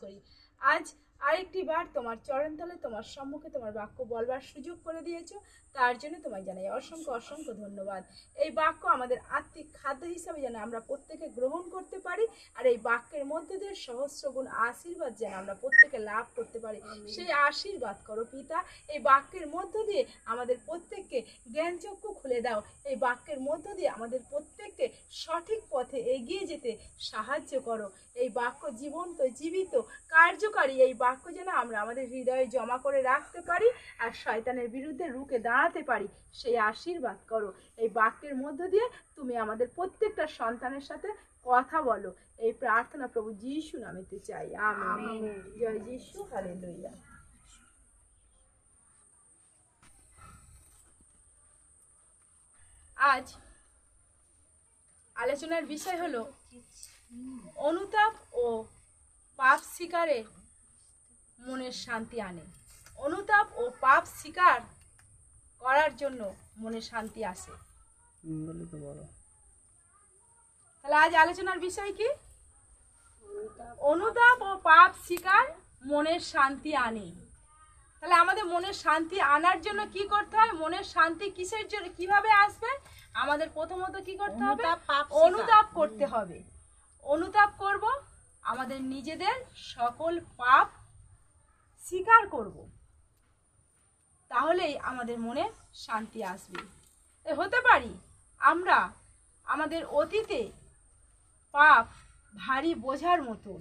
করি। আজ আরেকটি বার তোমার চরণতলে তোমার সম্মুখে তোমার বাক্য বলবার সুযোগ করে দিয়েছ তার জন্য তোমায় জানাই অসংখ্য অসংখ্য ধন্যবাদ। এই বাক্য আমাদের আত্মিক খাদ্য হিসাবে যেন আমরা প্রত্যেকে গ্রহণ করতে পারি আর এই বাক্যের মধ্যে দিয়ে সহস্র গুণ আশীর্বাদ যেন আমরা প্রত্যেকে লাভ করতে পারি। সেই আশীর্বাদ করো পিতা এই বাক্যের মধ্য দিয়ে আমাদের প্রত্যেককে জ্ঞানচক্ষু খুলে দাও। এই বাক্যের মধ্য দিয়ে আমাদের প্রত্যেককে সঠিক পথে এগিয়ে যেতে সাহায্য করো। এই বাক্য জীবন্ত জীবিত কার্যকারী এই বাক্য যেন আমরা আমাদের হৃদয়ে জমা করে রাখতে পারি আর শয়তানের বিরুদ্ধে রুখে দাঁড়াতে পারি সেই আশীর্বাদ করো। এই বাক্যের মধ্য দিয়ে তুমি আমাদের প্রত্যেকটা সন্তানের সাথে কথা বলো। এই প্রার্থনা প্রভু যিশু নামেতে চাই। আমেন। জয় যিশু হালেলুয়া। আজ আলোচনার বিষয় হলো অনুতাপ ও পাপ শিকারে মনের শান্তি আনে। অনুতাপ ও পাপ স্বীকার করার জন্য মনে শান্তি আসে। তাহলে আজ আলোচনার বিষয় কি? অনুতাপ। ও পাপ স্বীকার মনের শান্তি আনে। তাহলে আমাদের মনের শান্তি আনার জন্য কি করতে হয়? মনের শান্তি কিসের জন্য কীভাবে আসবে? আমাদের প্রথমত কি করতে হবে? পাপ অনুতাপ করতে হবে। অনুতাপ করব আমাদের নিজেদের সকল পাপ স্বীকার করব। তাহলেই আমাদের মনে শান্তি আসবে। হতে পারি, আমরা আমাদের অতীতে পাপ ভারী বোঝার মতন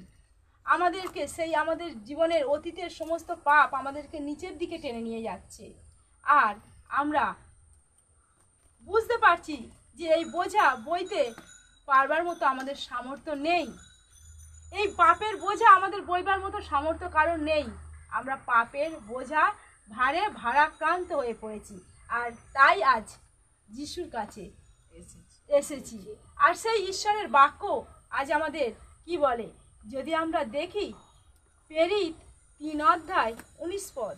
আমাদেরকে সেই আমাদের জীবনের অতীতের সমস্ত পাপ আমাদেরকে নিচের দিকে টেনে নিয়ে যাচ্ছে। আর আমরা বুঝতে পারছি যে এই বোঝা বইতে পারবার মতো আমাদের সামর্থ্য নেই। এই পাপের বোঝা আমাদের বইবার মতো সামর্থ্য কারণ নেই। আমরা পাপের বোঝা ভারে ভারাক্রান্ত হয়ে পড়েছি আর তাই আজ যিশুর কাছে এসেছি। আর সেই ঈশ্বরের বাক্য আজ আমাদের কি বলে? যদি আমরা দেখি পেরিত তিন অধ্যায় উনিশ পদ।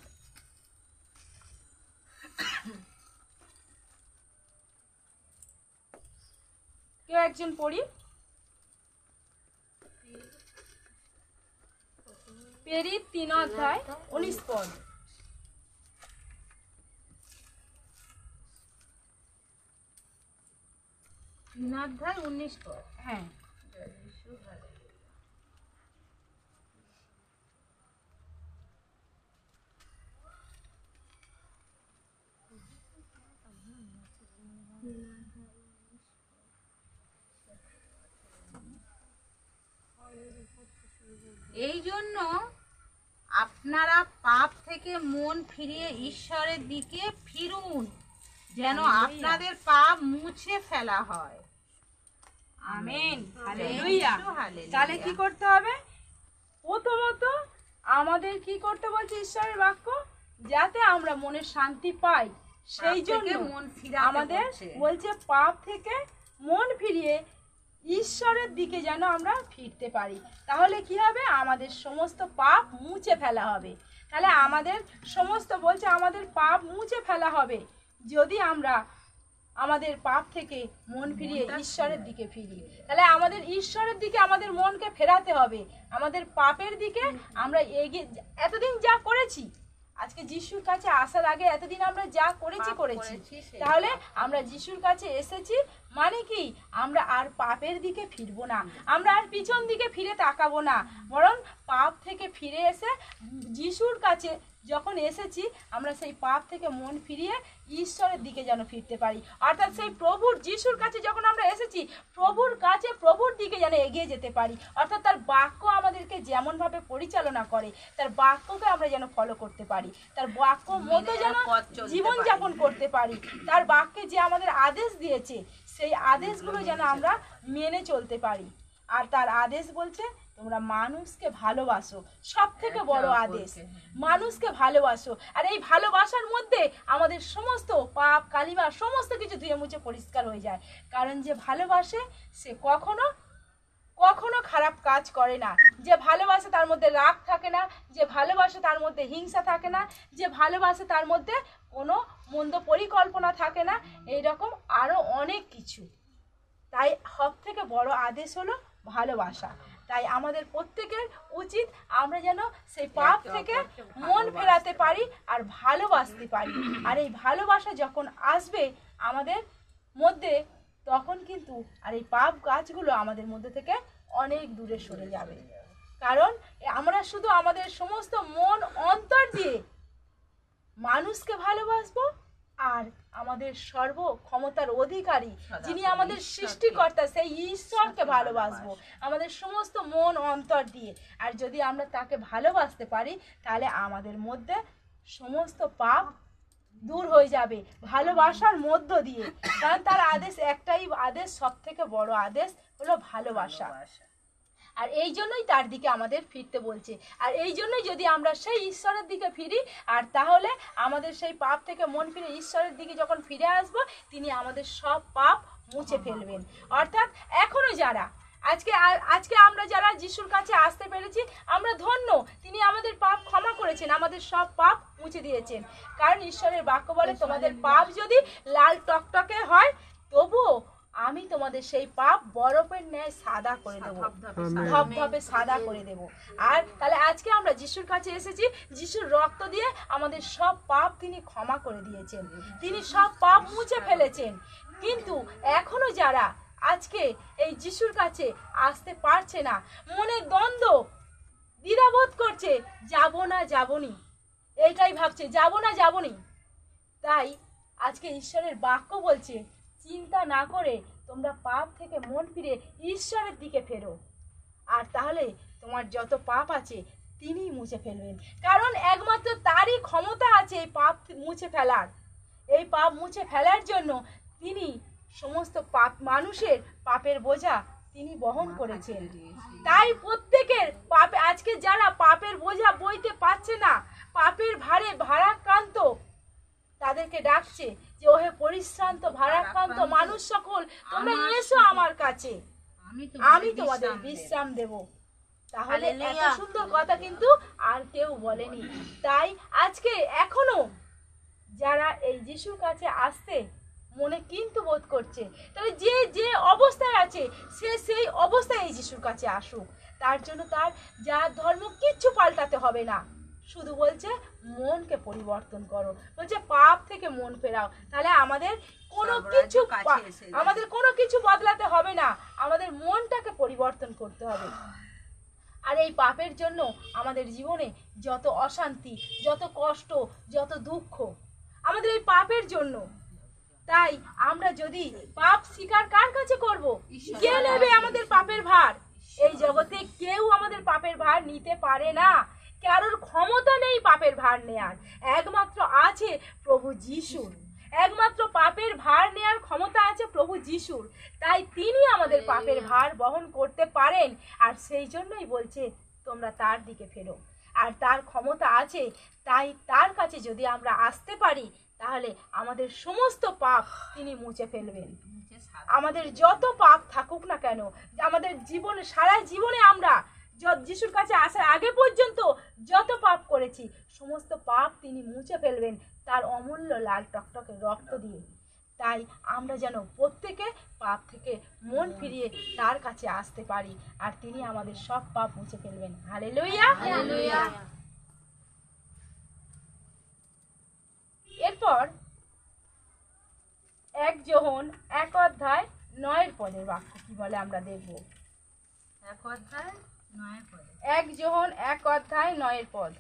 কেউ একজন পড়ি? পেরিত তিন অধ্যায় উনিশ পদ। তিন উনিশ পদ হ্যাঁ। এই জন্য আপনারা পাপ থেকে মন ফিরিয়ে ঈশ্বরের দিকে ফিরুন যেন আপনাদের পাপ মুছে ফেলা হয়। আমেন। তাহলে কি করতে হবে? প্রথমত আমাদের কি করতে বলছে ঈশ্বরের বাক্য? যাতে আমরা মনে শান্তি পাই। সেই জন্য মন ফিরাতে আমাদের। বলছে পাপ থেকে মন ফিরিয়ে ঈশ্বরের দিকে যেন আমরা ফিরতে পারি। তাহলে কি হবে? আমাদের সমস্ত পাপ মুছে ফেলা হবে। তাহলে আমাদের সমস্ত বলছে আমাদের পাপ মুছে ফেলা হবে। যদি আমরা আমাদের পাপ থেকে মন ফিরিয়ে ঈশ্বরের দিকে ফিরি তাহলে আমাদের ঈশ্বরের দিকে আমাদের মনকে ফেরাতে হবে। আমাদের পাপের দিকে আমরা এগিয়ে এতদিন যা করেছি আজকে যিশুর কাছে আসার আগে এতদিন আমরা যা করেছি করেছি। করেছি, তাহলে আমরা যিশুর কাছে এসেছি মানে কি? আমরা আর পাপের দিকে ফিরবো না। আমরা আর পিছন দিকে ফিরে তাকাবো না। বরং পাপ থেকে ফিরে এসে যিশুর কাছে যখন এসেছি আমরা সেই পাপ থেকে মন ফিরিয়ে ঈশ্বরের দিকে যেন ফিরতে পারি। অর্থাৎ সেই প্রভুর যিশুর কাছে যখন আমরা এসেছি প্রভুর কাছে প্রভুর দিকে যেন এগিয়ে যেতে পারি। অর্থাৎ তার বাক্য আমাদেরকে যেমনভাবে পরিচালনা করে তার বাক্যকে আমরা যেন ফলো করতে পারি। তার বাক্য মতো যেন পথ চলতে জীবন পারি। যাপন করতে পারি। তার বাক্যে যে আমাদের আদেশ দিয়েছে সেই আদেশগুলো যেন আমরা মেনে চলতে পারি। আর তার আদেশ বলছে তোমরা মানুষকে ভালোবাসো। সব থেকে বড় আদেশ। হ্যাঁ। মানুষকে ভালোবাসো। আর এই ভালোবাসার মধ্যে আমাদের সমস্ত পাপ কালিমা সমস্ত কিছু ধুয়ে মুছে পরিষ্কার হয়ে যায়। কারণ যে ভালোবাসে সে কখনো কখনো খারাপ কাজ করে না। যে ভালোবাসে তার মধ্যে রাগ থাকে না যে ভালোবাসে তার মধ্যে হিংসা থাকে না যে ভালোবাসে তার মধ্যে কোনো মন্দ পরিকল্পনা থাকে না এই রকম আরও অনেক কিছু। তাই সব থেকে বড় আদেশ হলো ভালোবাসা। তাই আমাদের প্রত্যেকের উচিত আমরা যেন সেই পাপ থেকে মন ফেরাতে পারি আর ভালোবাসতে পারি। আর এই ভালোবাসা যখন আসবে আমাদের মধ্যে তখন কিন্তু আর এই পাপ গাছগুলো আমাদের মধ্যে থেকে অনেক দূরে সরে যাবে। কারণ আমরা শুধু আমাদের সমস্ত মন অন্তর দিয়ে মানুষকে ভালোবাসবো আর আমাদের সর্ব ক্ষমতার অধিকারী যিনি আমাদের সৃষ্টিকর্তা সেই ঈশ্বরকে ভালোবাসবো। আমাদের সমস্ত মন অন্তর দিয়ে। আর যদি আমরা তাকে ভালোবাসতে পারি তাহলে আমাদের মধ্যে সমস্ত পাপ দূর হয়ে যাবে ভালোবাসার মধ্য দিয়ে। কারণ তার আদেশ একটাই আদেশ সব থেকে বড় আদেশ হলো ভালোবাসা। আর এই জন্যই তার দিকে আমাদের ফিরতে বলছে। আর এই জন্যই যদি আমরা সেই ঈশ্বরের দিকে ফিরি আর তাহলে আমাদের সেই পাপ থেকে মন ফিরে ঈশ্বরের দিকে যখন ফিরে আসব তিনি আমাদের সব পাপ মুছে ফেলবেন। অর্থাৎ এখনও যারা আজকে আজকে আমরা যারা যিশুর কাছে আসতে পেরেছি আমরা ধন্য। তিনি আমাদের পাপ ক্ষমা করেছেন আমাদের সব পাপ মুছে দিয়েছেন। কারণ ঈশ্বরের বাক্য বলে তোমাদের পাপ যদি লাল টকটকে হয় তবুও আমি তোমাদের সেই পাপ বরফের ন্যায় সাদা করে দেবো। ধপধপে সাদা। করে দেব। আর তাহলে আজকে আমরা যিশুর কাছে এসেছি যিশুর রক্ত দিয়ে আমাদের সব পাপ তিনি ক্ষমা করে দিয়েছেন। তিনি সব পাপ মুছে ফেলেছেন। কিন্তু এখনও যারা আজকে এই যিশুর কাছে আসতে পারছে না। মনে দ্বন্দ্ব দ্বিধাবোধ করছে, যাব না যাবনি। এইটাই ভাবছে, যাব না যাবনি। তাই আজকে ঈশ্বরের বাক্য বলছে, চিন্তা না করে তোমরা পাপ থেকে মন ফিরে ঈশ্বরের দিকে ফেরো। আর তাহলে তোমার যত পাপ আছে তিনি মুছে ফেলবেন। কারণ একমাত্র তারই ক্ষমতা আছে এই পাপ মুছে ফেলার। এই পাপ মুছে ফেলার জন্য তিনি সমস্ত পাপ মানুষের পাপের বোঝা তিনি বহন করেছেন। তাই প্রত্যেকের পাপে আজকে যারা পাপের বোঝা বইতে পারছে না পাপের ভারে ভারাক্রান্ত তাদেরকে ডাকছে যে ওহে পরিশ্রান্ত ভারাক্রান্ত মানুষ সকল তোমরা এসো আমার কাছে। আমি তোমাদের বিশ্রাম দেব। তাহলে এত সুন্দর কথা কিন্তু আর কেউ বলেনি। তাই আজকে এখনও যারা এই যিশুর কাছে আসতে মনে কিন্তু বোধ করছে। তাহলে যে যে অবস্থায় আছে সে সেই অবস্থায় এই যিশুর কাছে আসুক। তার জন্য তার যার ধর্ম কিচ্ছু পাল্টাতে হবে না। শুধু বলছে মনকে পরিবর্তন করো। বলছে পাপ থেকে মন ফেরাও। তাহলে আমাদের কোনো কিছু। আমাদের কোনো কিছু বদলাতে হবে না। আমাদের মনটাকে পরিবর্তন করতে হবে। আর এই পাপের জন্য আমাদের জীবনে যত অশান্তি যত কষ্ট যত দুঃখ আমাদের এই পাপের জন্য তাই আমরা যদি পাপ স্বীকার কার কাছে করব? কে নেবে আমাদের পাপের ভার? এই জগতে কেউ আমাদের পাপের ভার নিতে পারে না। কারোর ক্ষমতা নেই পাপের ভার নেয়ার। একমাত্র আছে প্রভু যিশুর একমাত্র পাপের ভার নেয়ার ক্ষমতা আছে প্রভু যিশুর। তাই তিনি আমাদের পাপের ভার বহন করতে পারেন। আর সেই জন্যই বলছে, তোমরা তার দিকে ফেরো। আর তার ক্ষমতা আছে, তাই তার কাছে যদি আমরা আসতে পারি তাহলে আমাদের সমস্ত পাপ তিনি মুছে ফেলবেন। আমাদের যত পাপ থাকুক না কেন আমাদের জীবনে সারা জীবনে আমরা যিশুর কাছে আসার আগে পর্যন্ত যত পাপ করেছি সমস্ত পাপ তিনি মুছে ফেলবেন। তার অমূল্য লাল টকটকে রক্ত দিয়ে। তাই আমরা যেন প্রত্যেকে পাপ থেকে মন ফিরিয়ে তার কাছে আসতে পারি আর তিনি আমাদের সব পাপ মুছে ফেলবেন। হালে লইয়া এরপর এক যোহন এক অধ্যায় নয়ের পদের বাক্য কি বলে আমরা দেখব। এক অধ্যায় নয় পদে এক যোহন এক অধ্যায় নয়ের পদ।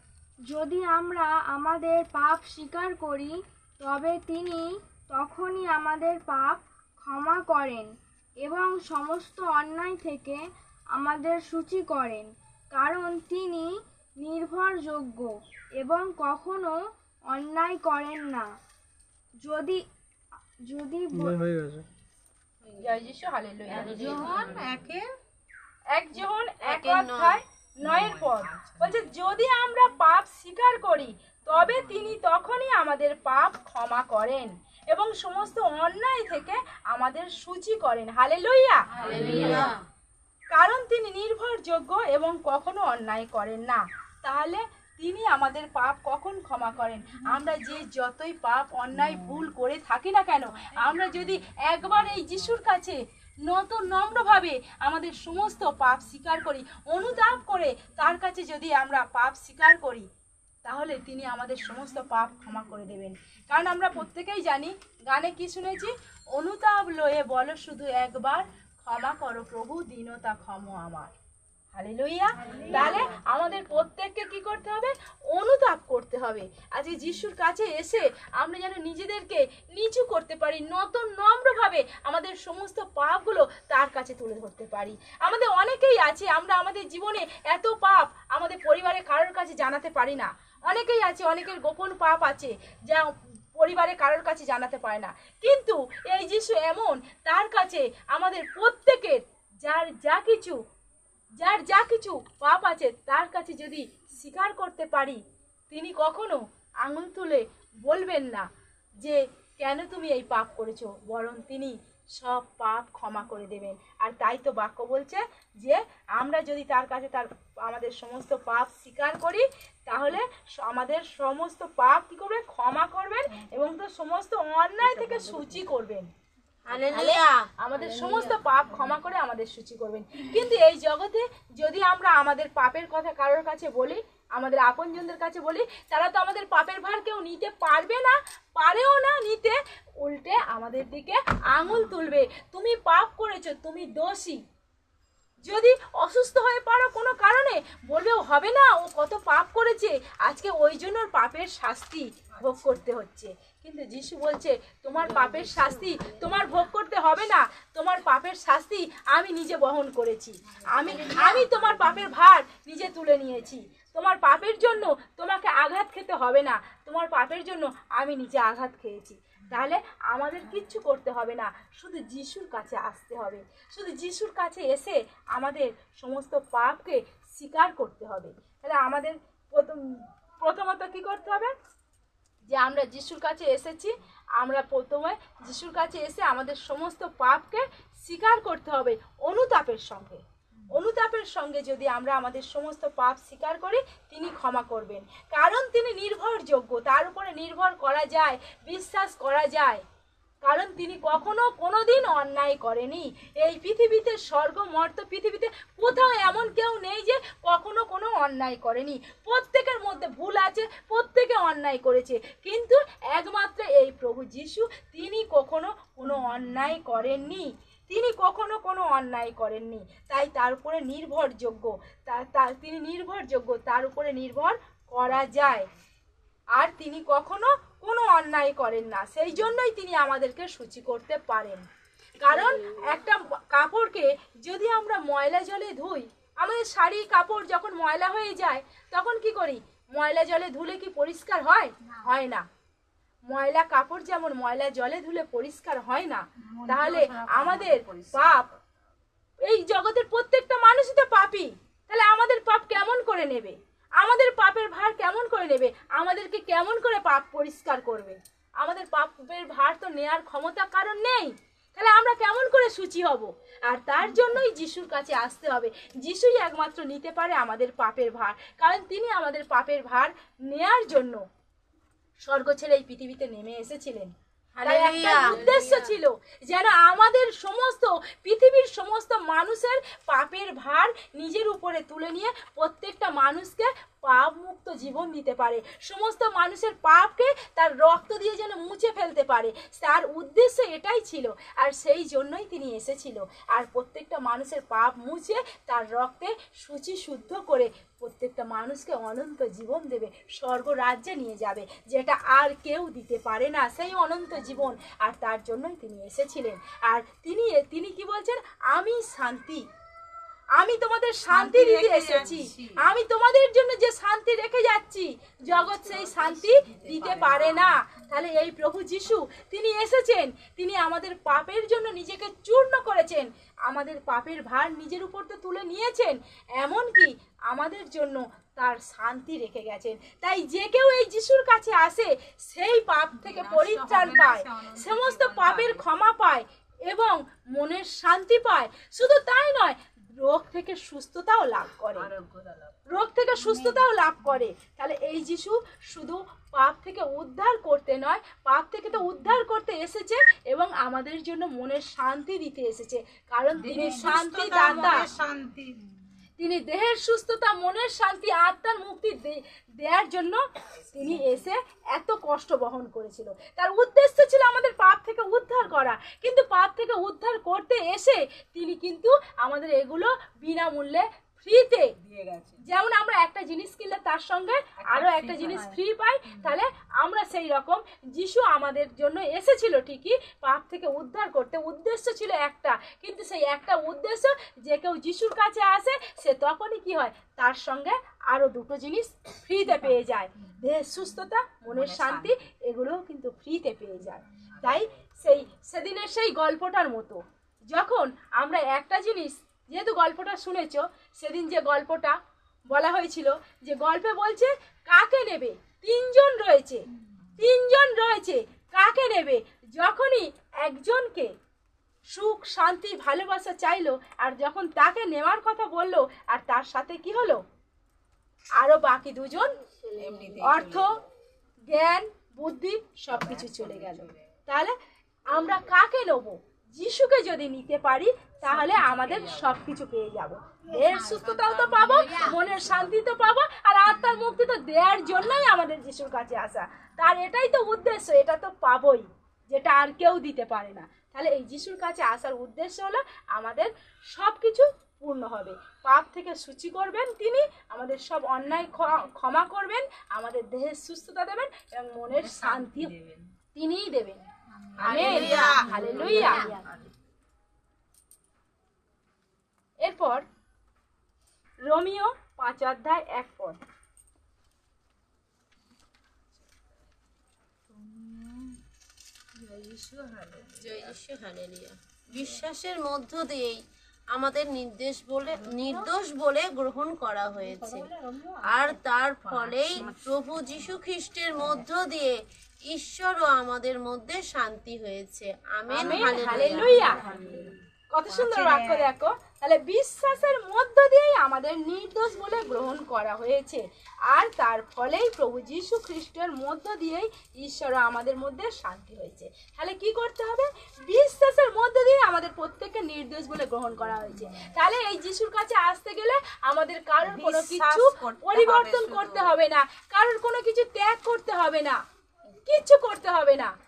যদি আমরা আমাদের পাপ স্বীকার করি তবে তিনি তখনই আমাদের পাপ ক্ষমা করেন এবং সমস্ত অন্যায় থেকে আমাদের সূচি করেন কারণ তিনি নির্ভরযোগ্য এবং কখনো অন্যায় করেন না। যদি যদি হয়ে গেছে। জয় যিশু হালে যোহন একে এক যোহন এক অধ্যায় নয়ের পদ বলছে যদি আমরা পাপ স্বীকার করি তবে তিনি তখনই আমাদের পাপ ক্ষমা করেন এবং সমস্ত অন্যায় থেকে আমাদের সূচি করেন। হালে লইয়া কারণ তিনি নির্ভরযোগ্য এবং কখনো অন্যায় করেন না। তাহলে তিনি আমাদের পাপ কখন ক্ষমা করেন? আমরা যে যতই পাপ অন্যায় ভুল করে থাকি না কেন আমরা যদি একবার এই যিশুর কাছে নত নম্রভাবে আমাদের সমস্ত পাপ স্বীকার করি অনুতাপ করে তার কাছে যদি আমরা পাপ স্বীকার করি তাহলে তিনি আমাদের সমস্ত পাপ ক্ষমা করে দেবেন। কারণ আমরা প্রত্যেকেই জানি গানে কি শুনেছি? অনুতাপ লয়ে বলো শুধু একবার ক্ষমা করো প্রভু দীনতা ক্ষম আমার। হালেলুইয়া তাহলে আমাদের প্রত্যেককে কি করতে হবে? অনুতাপ করতে হবে। আজকে যিশুর কাছে এসে আমরা যেন নিজেদেরকে নিচু করতে পারি নত নম্রভাবে আমাদের সমস্ত পাপগুলো তার কাছে তুলে ধরতে পারি। আমাদের অনেকেই আছে, আমরা আমাদের জীবনে এত পাপ আমাদের পরিবারে কারোর কাছে জানাতে পারি না। অনেকেই আছে, অনেকের গোপন পাপ আছে যা পরিবারে কারোর কাছে জানাতে পারে না। কিন্তু এই যিশু এমন, তার কাছে আমাদের প্রত্যেকের যার যা কিছু যার যা কিছু পাপ আছে তার কাছে যদি স্বীকার করতে পারি, তিনি কখনো আঙুল তুলে বলবেন না যে, কেন তুমি এই পাপ করেছ? বরং তিনি সব পাপ ক্ষমা করে দেবেন। আর তাই তো বাক্য বলছে যে, আমরা যদি তার কাছে তার, আমাদের সমস্ত পাপ স্বীকার করি, তাহলে আমাদের সমস্ত পাপ কী করবে ক্ষমা করবেন এবং তো সমস্ত অন্যায় থেকে সূচি করবেন। আমাদের সমস্ত পাপ ক্ষমা করে আমাদের সূচি করবেন। কিন্তু এই জগতে যদি আমরা আমাদের পাপের কথা কারোর কাছে বলি, আমাদের আপনজনদের কাছে বলি, তারা তো আমাদের পাপের ভার কেউ নিতে পারবে না, পারেও না নিতে। উল্টে আমাদের দিকে আঙুল তুলবে। তুমি পাপ করেছ, তুমি দোষী। যদি অসুস্থ হয়ে পারো কোনো কারণে বলবেও হবে না, ও কত পাপ করেছে, আজকে ওই জন্য পাপের শাস্তি ভোগ করতে হচ্ছে। কিন্তু যিশু বলছে, তোমার পাপের শাস্তি তোমার ভোগ করতে হবে না, তোমার পাপের শাস্তি আমি নিজে বহন করেছি। আমি আমি তোমার পাপের ভার নিজে তুলে নিয়েছি। তোমার পাপের জন্য তোমাকে আঘাত খেতে হবে না, তোমার পাপের জন্য আমি নিজে আঘাত খেয়েছি। তাহলে আমাদের কিচ্ছু করতে হবে না। শুধু যিশুর কাছে আসতে হবে। শুধু যিশুর কাছে এসে আমাদের সমস্ত পাপকে স্বীকার করতে হবে। তাহলে আমাদের প্রথম, প্রথমত কি করতে হবে? যে আমরা যিশুর কাছে এসেছি, আমরা প্রথমে যিশুর কাছে এসে আমাদের সমস্ত পাপকে স্বীকার করতে হবে অনুতাপের সঙ্গে। অনুতাপের সঙ্গে যদি আমরা আমাদের সমস্ত পাপ স্বীকার করি, তিনি ক্ষমা করবেন। কারণ তিনি নির্ভরযোগ্য, তার উপরে নির্ভর করা যায়, বিশ্বাস করা যায়। কারণ তিনি কখনো কোনো দিন অন্যায় করেনি। এই পৃথিবীতে স্বর্গ, মর্ত পৃথিবীতে কোথাও এমন কেউ নেই যে কখনো কোনো অন্যায় করেনি। প্রত্যেকের মধ্যে ভুল আছে, প্রত্যেকে অন্যায় করেছে। কিন্তু একমাত্র এই প্রভু যিশু, তিনি কখনো কোনো অন্যায় করেননি। তিনি কখনো কোনো অন্যায় করেননি। তাই তার উপরে নির্ভরযোগ্য। তা- তা- তিনি নির্ভরযোগ্য, তার উপরে নির্ভর করা যায়। আর তিনি কখনো কোনো অন্যায় করেন না। সেই জন্যই তিনি আমাদেরকে সূচি করতে পারেন। কারণ একটা কাপড়কে যদি আমরা ময়লা জলে ধুই, আমাদের শাড়ি, কাপড় যখন ময়লা হয়ে যায়, তখন কি করি? ময়লা জলে ধুলে কি পরিষ্কার হয়? হয় না। ময়লা কাপড় যেমন ময়লা জলে ধুলে পরিষ্কার হয় না তাহলে আমাদের পাপ এই জগতের প্রত্যেকটা মানুষই তো পাপি তাহলে আমাদের পাপ কেমন করে নেবে? আমাদের পাপের ভার কেমন করে নেবে? আমাদেরকে কেমন করে পাপ পরিষ্কার করবে? আমাদের পাপের ভার তো নেয়ার ক্ষমতা কারণ নেই তাহলে আমরা কেমন করে সূচি হব? আর তার জন্যই যিশুর কাছে আসতে হবে। যিশুই একমাত্র নিতে পারে আমাদের পাপের ভার কারণ তিনি আমাদের পাপের ভার নেয়ার জন্য স্বর্গ ছেড়ে এই পৃথিবীতে নেমে এসেছিলেন। তাই একটা উদ্দেশ্য ছিল যেন আমাদের সমস্ত পৃথিবীর সমস্ত মানুষের পাপের ভার নিজের উপরে তুলে নিয়ে প্রত্যেকটা মানুষকে পাপ মুক্ত জীবন দিতে পারে। সমস্ত মানুষের পাপকে তার রক্ত দিয়ে যেন মুছে ফেলতে পারে। তার উদ্দেশ্য এটাই ছিল, আর সেই জন্যই তিনি এসেছিল। আর প্রত্যেকটা মানুষের পাপ মুছে তার রক্তে সূচি শুদ্ধ করে প্রত্যেকটা মানুষকে অনন্ত জীবন দেবে স্বর্গ রাজ্যে নিয়ে যাবে, যেটা আর কেউ দিতে পারে না সেই অনন্ত জীবন। আর তার জন্যই তিনি এসেছিলেন। আর তিনি তিনি কি বলছেন? আমি শান্তি। আমি তোমাদের শান্তি দিতে এসেছি। আমি তোমাদের জন্য যে শান্তি রেখে যাচ্ছি জগৎ সেই শান্তি দিতে পারে না। তাহলে এই প্রভু যিশু তিনি এসেছেন। তিনি আমাদের পাপের জন্য নিজেকে চূর্ণ করেছেন। আমাদের পাপের ভার নিজের উপর তো তুলে নিয়েছেন। এমনকি আমাদের জন্য তার শান্তি রেখে গেছেন। তাই যে কেউ এই যিশুর কাছে আসে সেই পাপ থেকে পরিত্রাণ পায়। সমস্ত পাপের ক্ষমা পায় এবং মনের শান্তি পায়। শুধু তাই নয় রোগ থেকে সুস্থতাও লাভ করে। রোগ থেকে সুস্থতাও লাভ করে। তাহলে এই যিশু শুধু পাপ থেকে উদ্ধার করতে নয় পাপ থেকে তো উদ্ধার করতে এসেছে এবং আমাদের জন্য মনের শান্তি দিতে এসেছে। কারণ তিনি শান্তি দাতা শান্তি। তিনি দেহের সুস্থতা, মনের শান্তি, আত্মার মুক্তি দেওয়ার জন্য তিনি এসে এত কষ্ট বহন করেছিল। তার উদ্দেশ্য ছিল আমাদের পাপ থেকে উদ্ধার করা। কিন্তু পাপ থেকে উদ্ধার করতে এসে তিনি কিন্তু আমাদের এগুলো বিনামূল্যে ফ্রিতে যেমন আমরা একটা জিনিস কিনলে তার সঙ্গে আরও একটা জিনিস ফ্রি পাই তাহলে আমরা সেই রকম যিশু আমাদের জন্য এসেছিল ঠিকই পাপ থেকে উদ্ধার করতে উদ্দেশ্য ছিল একটা। কিন্তু সেই একটা উদ্দেশ্য যে কেউ যিশুর কাছে আসে সে তখনই কি হয়? তার সঙ্গে আরও দুটো জিনিস ফ্রিতে পেয়ে। যায়। দেহের সুস্থতা মনের শান্তি এগুলোও কিন্তু ফ্রিতে পেয়ে যায়। তাই সেই সেদিনের সেই গল্পটার মতো যখন আমরা একটা জিনিস যেহেতু গল্পটা শুনেছো সেদিন যে গল্পটা বলা হয়েছিল যে গল্পে বলছে কাকে নেবে? তিনজন রয়েছে। তিনজন রয়েছে। কাকে নেবে? যখনই একজনকে সুখ শান্তি ভালোবাসা চাইলো আর যখন তাকে নেওয়ার কথা বলল আর তার সাথে কি হলো? আরও বাকি দুজন অর্থ জ্ঞান বুদ্ধি সবকিছু চলে গেল। তাহলে আমরা কাকে নেব? যিশুকে যদি নিতে পারি তাহলে আমাদের সবকিছু পেয়ে যাব। এর সুস্থতাও তো পাবো মনের শান্তি তো পাবো আর আত্মার মুক্তি তো দেওয়ার জন্যই আমাদের যিশুর কাছে আসা। তার এটাই তো উদ্দেশ্য এটা তো পাবোই যেটা আর কেউ দিতে পারে না। তাহলে এই যিশুর কাছে আসার উদ্দেশ্য হলো আমাদের সব কিছু পূর্ণ হবে। পাপ থেকে সূচি করবেন তিনি আমাদের সব অন্যায় ক্ষ- ক্ষমা করবেন আমাদের দেহের সুস্থতা দেবেন এবং মনের শান্তি দেবেন। তিনিই দেবেন। এরপর রোমিও পাঁচ অধ্যায় এক পদ। বিশ্বাসের মধ্য দিয়েই আমাদের নির্দেশ বলে নির্দোষ বলে গ্রহণ করা হয়েছে। আর তার ফলেই প্রভু যীশু খ্রিস্টের মধ্য দিয়ে ঈশ্বর ও আমাদের মধ্যে শান্তি হয়েছে। Amen hallelujah. কত সুন্দর বাক্য দেখো। তাহলে বিশ্বাসের মধ্য দিয়েই আমাদের নির্দোষ বলে গ্রহণ করা হয়েছে। আর তার ফলেই প্রভু যীশু খ্রিস্টের মধ্য দিয়েই ঈশ্বর আমাদের মধ্যে শান্তি হয়েছে। তাহলে কি করতে হবে? বিশ্বাসের মধ্য দিয়ে আমাদের প্রত্যেককে নির্দোষ বলে গ্রহণ করা হয়েছে। তাহলে এই যিশুর কাছে আসতে গেলে আমাদের কারোর কোনো কিছু পরিবর্তন করতে হবে না। কারোর কোনো কিছু ত্যাগ করতে হবে না। কিচ্ছু করতে হবে না।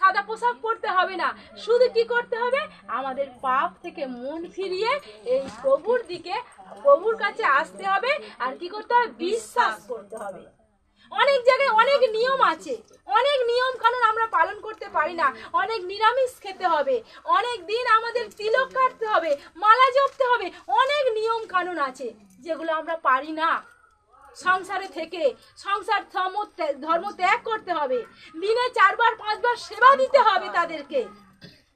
সাদা পোশাক পরতে হবে না। শুধু কি করতে হবে? আমাদের পাপ থেকে মন ফিরিয়ে এই প্রভুর দিকে, প্রভুর কাছে আসতে হবে। আর কি করতে হবে? বিশ্বাস করতে হবে। অনেক জায়গায় অনেক নিয়ম আছে। অনেক নিয়ম কানুন আমরা পালন করতে পারি না। অনেক নিরামিষ খেতে হবে। অনেক দিন আমাদের তিলক কাটতে হবে, মালা জপতে হবে। অনেক নিয়ম কানুন আছে যেগুলো আমরা পারি না। সংসারে থেকে সংসার ধর্ম ত্যাগ- ধর্ম ত্যাগ করতে হবে। দিনে চারবার পাঁচবার সেবা দিতে হবে তাদেরকে।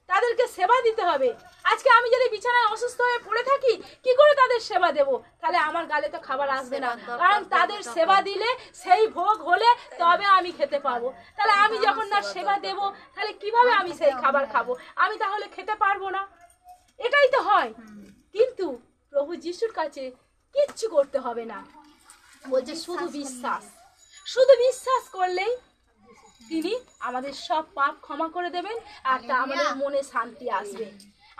তাদেরকে সেবা দিতে হবে। আজকে আমি যদি বিছানায় অসুস্থ হয়ে পড়ে থাকি কি করে তাদের সেবা দেব? তাহলে আমার গালে তো খাবার আসবে না। কারণ তাদের সেবা দিলে সেই ভোগ হলে তবে আমি খেতে পারব। তাহলে আমি যখন না সেবা দেব তাহলে কীভাবে আমি সেই খাবার খাব? আমি তাহলে খেতে পারব না। এটাই তো হয়। কিন্তু প্রভু যিশুর কাছে কিচ্ছু করতে হবে না। বলছে শুধু বিশ্বাস শুধু বিশ্বাস করলেই? তিনি আমাদের সব পাপ ক্ষমা করে দেবেন আর তা আমাদের মনে শান্তি আসবে।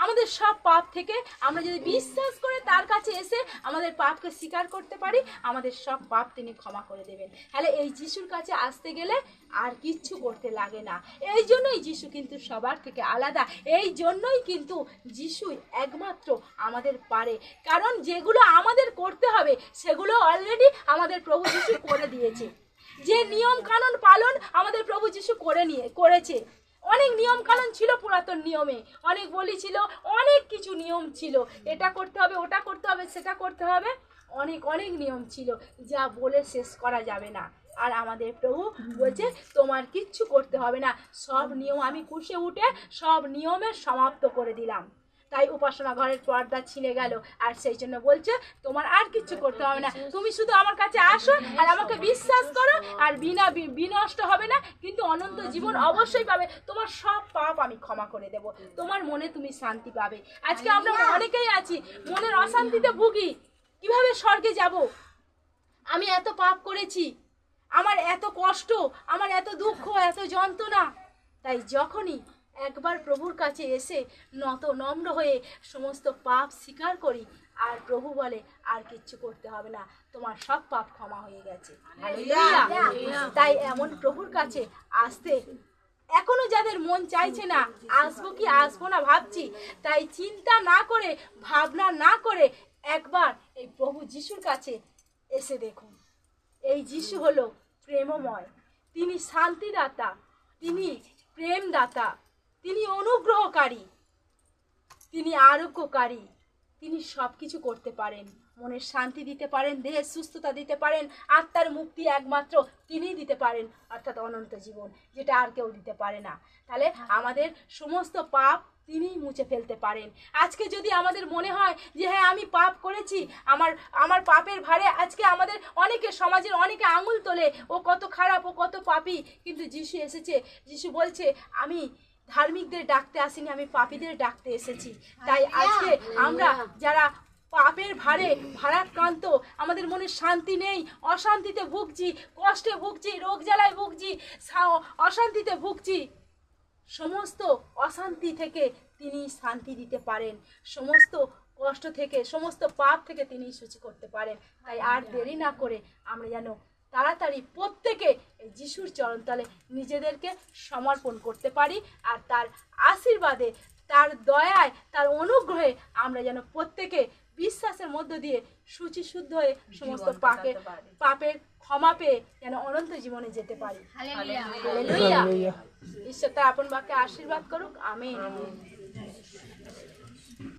আমাদের সব পাপ থেকে আমরা যদি বিশ্বাস করে তার কাছে এসে আমাদের পাপকে স্বীকার করতে পারি, আমাদের সব পাপ তিনি ক্ষমা করে দেবেন। তাহলে এই যিশুর কাছে আসতে গেলে আর কিচ্ছু করতে লাগে না। এই জন্যই যিশু কিন্তু সবার থেকে আলাদা। এই জন্যই কিন্তু যিশুই একমাত্র আমাদের পারে। কারণ যেগুলো আমাদের করতে হবে, সেগুলো অলরেডি আমাদের প্রভু যিশু করে দিয়েছে। যে নিয়ম কানুন পালন আমাদের প্রভু যিশু করে নিয়ে, করেছে। অনেক নিয়ম কানুন ছিল পুরাতন নিয়মে। অনেক বলি ছিল, অনেক কিছু নিয়ম ছিল। এটা করতে হবে, ওটা করতে হবে, সেটা করতে হবে। অনেক অনেক নিয়ম ছিল। যা বলে শেষ করা যাবে না। আর আমাদের প্রভু বলছে, তোমার কিচ্ছু করতে হবে না। সব নিয়ম আমি কুশে উঠে সব নিয়মের সমাপ্ত করে দিলাম। তাই উপাসনা ঘরের পর্দা ছিঁড়ে গেল। আর সেই জন্য বলছে তোমার আর কিছু করতে হবে না। তুমি শুধু আমার কাছে আসো আর আমাকে বিশ্বাস করো আর বিনা বিনষ্ট হবে না। কিন্তু অনন্ত জীবন অবশ্যই পাবে। তোমার সব পাপ আমি ক্ষমা করে দেব। তোমার মনে তুমি শান্তি পাবে। আজকে আমরা অনেকেই আছি মনের অশান্তিতে ভুগি। কীভাবে স্বর্গে যাব? আমি এত পাপ করেছি। আমার এত কষ্ট আমার এত দুঃখ এত যন্ত্রণা। তাই যখনই একবার প্রভুর কাছে এসে নত নম্র হয়ে সমস্ত পাপ স্বীকার করি। আর প্রভু বলে আর কিচ্ছু করতে হবে না তোমার সব পাপ ক্ষমা হয়ে গেছে। তাই এমন প্রভুর কাছে আসতে এখনও যাদের মন চাইছে না আসব কি আসব না ভাবছি। তাই চিন্তা না করে ভাবনা না করে একবার এই প্রভু যিশুর কাছে এসে দেখুন। এই যিশু হলো প্রেমময়। তিনি শান্তিদাতা। তিনি প্রেমদাতা। তিনি অনুগ্রহকারী। তিনি আরোগ্যকারী। তিনি সব কিছু করতে পারেন। মনের শান্তি দিতে পারেন দেহের সুস্থতা দিতে পারেন, আত্মার মুক্তি একমাত্র তিনিই দিতে পারেন, অর্থাৎ অনন্ত জীবন, যেটা আর কেউ দিতে পারে না। তাহলে আমাদের সমস্ত পাপ তিনিই মুছে ফেলতে পারেন। আজকে যদি আমাদের মনে হয় যে হ্যাঁ আমি পাপ করেছি, আমার আমার পাপের ভারে আজকে আমাদের অনেকে, সমাজের অনেকে আঙুল তোলে, ও কত খারাপ, ও কত পাপী। কিন্তু যিশু এসেছে, যিশু বলছে, আমি ধার্মিকদের ডাকতে আসিনি আমি পাপীদের ডাকতে এসেছি। তাই আজকে আমরা যারা পাপের ভারে ভারাক্রান্ত আমাদের মনে শান্তি নেই অশান্তিতে ভুগছি কষ্টে ভুগছি রোগ জ্বালায় ভুগছি অশান্তিতে ভুগছি সমস্ত অশান্তি থেকে তিনি শান্তি দিতে পারেন সমস্ত কষ্ট থেকে সমস্ত পাপ থেকে তিনি সূচি করতে পারেন। তাই আর দেরি না করে আমরা যেন তাড়াতাড়ি প্রত্যেকে এই যিশুর চরণতলে নিজেদেরকে সমর্পণ করতে পারি আর তার আশীর্বাদে তার দয়ায় তার অনুগ্রহে আমরা যেন প্রত্যেকে বিশ্বাসের মধ্য দিয়ে সূচি শুদ্ধ হয়ে সমস্ত পাপের পাপের ক্ষমা পেয়ে যেন অনন্ত জীবনে যেতে পারি। ঈশ্বর তার আপন বাক্যে আশীর্বাদ করুক। আমেন।